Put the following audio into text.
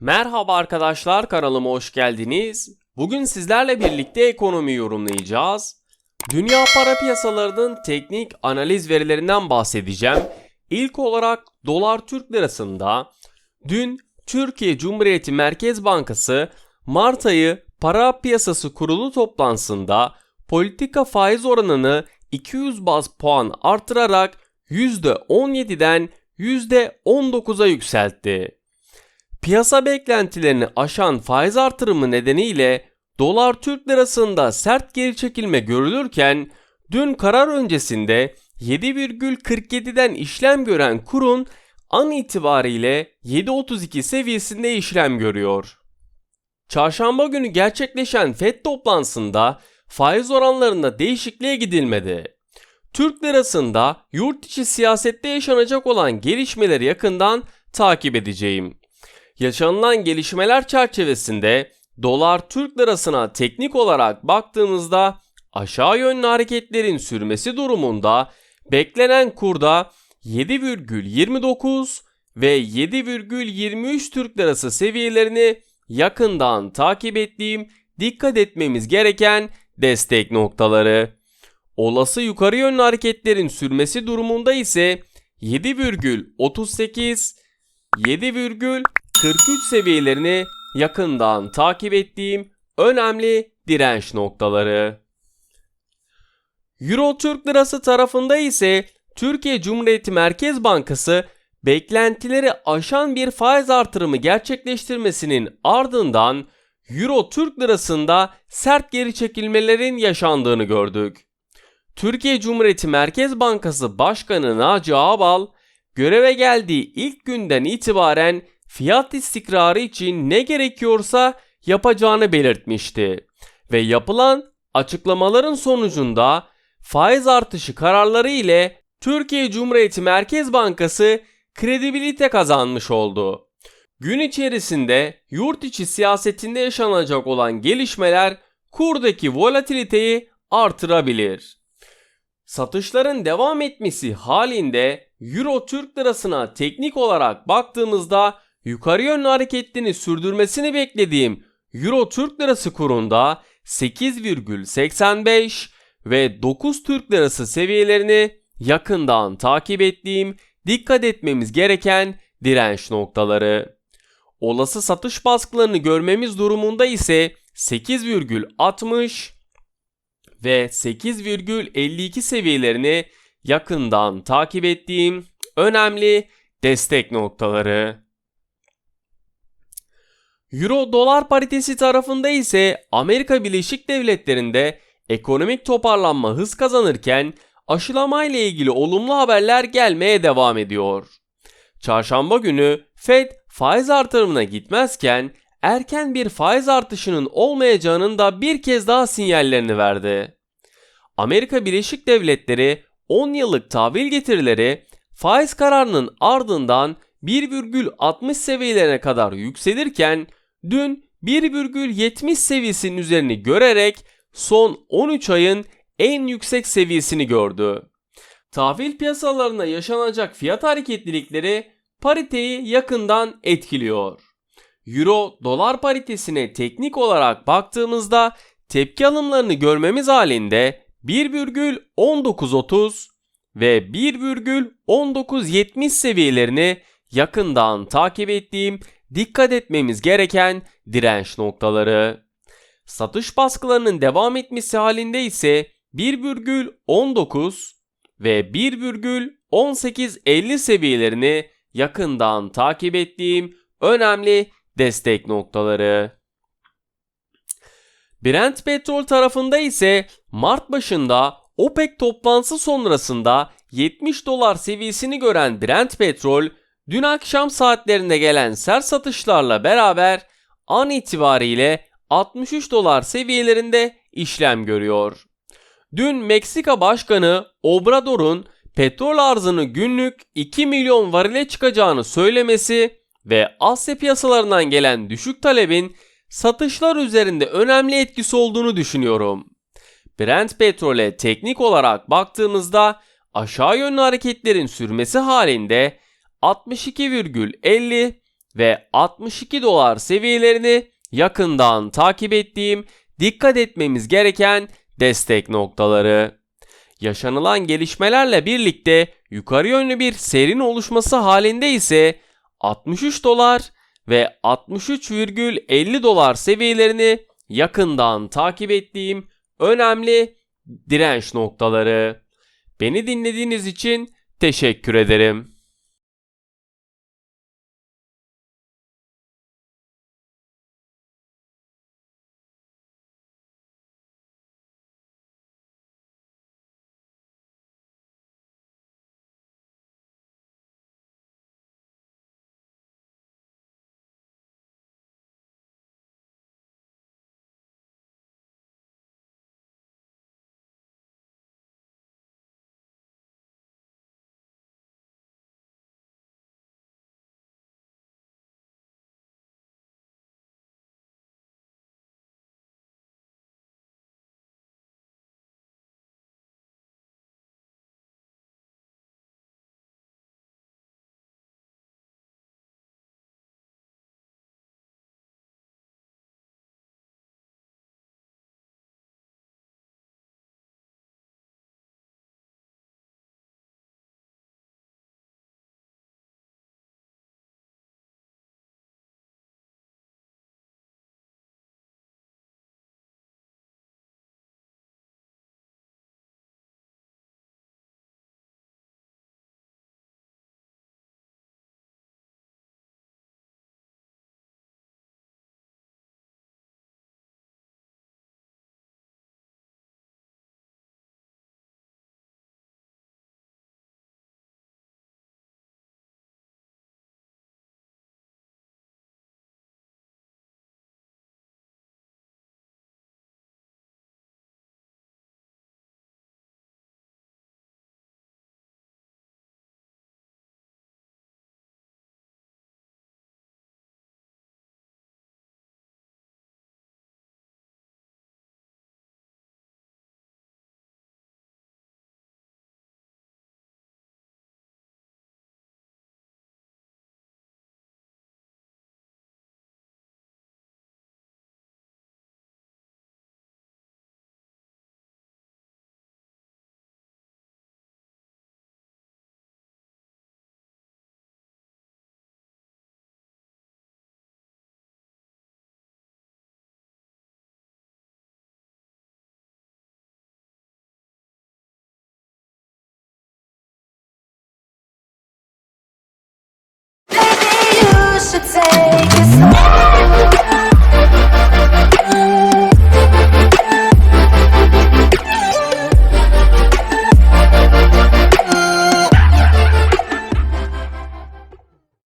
Merhaba arkadaşlar kanalıma hoş geldiniz. Bugün sizlerle birlikte ekonomi yorumlayacağız. Dünya para piyasalarının teknik analiz verilerinden bahsedeceğim. İlk olarak dolar Türk lirasında dün Türkiye Cumhuriyeti Merkez Bankası Mart ayı para piyasası kurulu toplantısında politika faiz oranını 200 baz puan artırarak %17'den %19'a yükseltti. Piyasa beklentilerini aşan faiz artırımı nedeniyle dolar Türk lirasında sert geri çekilme görülürken dün karar öncesinde 7,47'den işlem gören kurun an itibariyle 7.32 seviyesinde işlem görüyor. Çarşamba günü gerçekleşen FED toplantısında faiz oranlarında değişikliğe gidilmedi. Türk lirasında yurt içi siyasette yaşanacak olan gelişmeleri yakından takip edeceğim. Yaşanılan gelişmeler çerçevesinde dolar Türk lirasına teknik olarak baktığımızda aşağı yönlü hareketlerin sürmesi durumunda beklenen kurda 7,29 ve 7,23 Türk lirası seviyelerini yakından takip ettiğim dikkat etmemiz gereken destek noktaları. Olası yukarı yönlü hareketlerin sürmesi durumunda ise 7,38 7,43 seviyelerini yakından takip ettiğim önemli direnç noktaları. Euro Türk Lirası tarafında ise Türkiye Cumhuriyeti Merkez Bankası beklentileri aşan bir faiz artırımı gerçekleştirmesinin ardından Euro Türk Lirası'nda sert geri çekilmelerin yaşandığını gördük. Türkiye Cumhuriyeti Merkez Bankası Başkanı Naci Ağbal göreve geldiği ilk günden itibaren fiyat istikrarı için ne gerekiyorsa yapacağını belirtmişti ve yapılan açıklamaların sonucunda faiz artışı kararları ile Türkiye Cumhuriyeti Merkez Bankası kredibilite kazanmış oldu. Gün içerisinde yurt içi siyasetinde yaşanacak olan gelişmeler kurdaki volatiliteyi artırabilir. Satışların devam etmesi halinde Euro Türk Lirası'na teknik olarak baktığımızda yukarı yönlü hareketini sürdürmesini beklediğim Euro Türk Lirası kurunda 8,85 ve 9 Türk Lirası seviyelerini yakından takip ettiğim dikkat etmemiz gereken direnç noktaları. Olası satış baskılarını görmemiz durumunda ise 8,60 ve 8,52 seviyelerini yakından takip ettiğim önemli destek noktaları. Euro dolar paritesi tarafında ise Amerika Birleşik Devletleri'nde ekonomik toparlanma hız kazanırken aşılama ile ilgili olumlu haberler gelmeye devam ediyor. Çarşamba günü Fed faiz artırımına gitmezken erken bir faiz artışının olmayacağının da bir kez daha sinyallerini verdi. Amerika Birleşik Devletleri 10 yıllık tahvil getirileri faiz kararının ardından 1,60 seviyelerine kadar yükselirken dün 1,70 seviyesinin üzerini görerek son 13 ayın en yüksek seviyesini gördü. Tahvil piyasalarında yaşanacak fiyat hareketlilikleri pariteyi yakından etkiliyor. Euro dolar paritesine teknik olarak baktığımızda tepki alımlarını görmemiz halinde 1,1930 ve 1,1970 seviyelerini yakından takip ettiğim dikkat etmemiz gereken direnç noktaları. Satış baskılarının devam etmesi halinde ise 1,19 ve 1,1850 seviyelerini yakından takip ettiğim önemli destek noktaları. Brent petrol tarafında ise Mart başında OPEC toplantısı sonrasında 70 dolar seviyesini gören Brent petrol dün akşam saatlerinde gelen sert satışlarla beraber an itibariyle 63 dolar seviyelerinde işlem görüyor. Dün Meksika Başkanı Obrador'un petrol arzını günlük 2 milyon varile çıkacağını söylemesi ve Asya piyasalarından gelen düşük talebin satışlar üzerinde önemli etkisi olduğunu düşünüyorum. Brent petrole teknik olarak baktığımızda aşağı yönlü hareketlerin sürmesi halinde 62,50 ve 62 dolar seviyelerini yakından takip ettiğim dikkat etmemiz gereken destek noktaları. Yaşanılan gelişmelerle birlikte yukarı yönlü bir serin oluşması halinde ise 63 dolar ve 63,50 dolar seviyelerini yakından takip ettiğim önemli direnç noktaları. Beni dinlediğiniz için teşekkür ederim. should take it slow.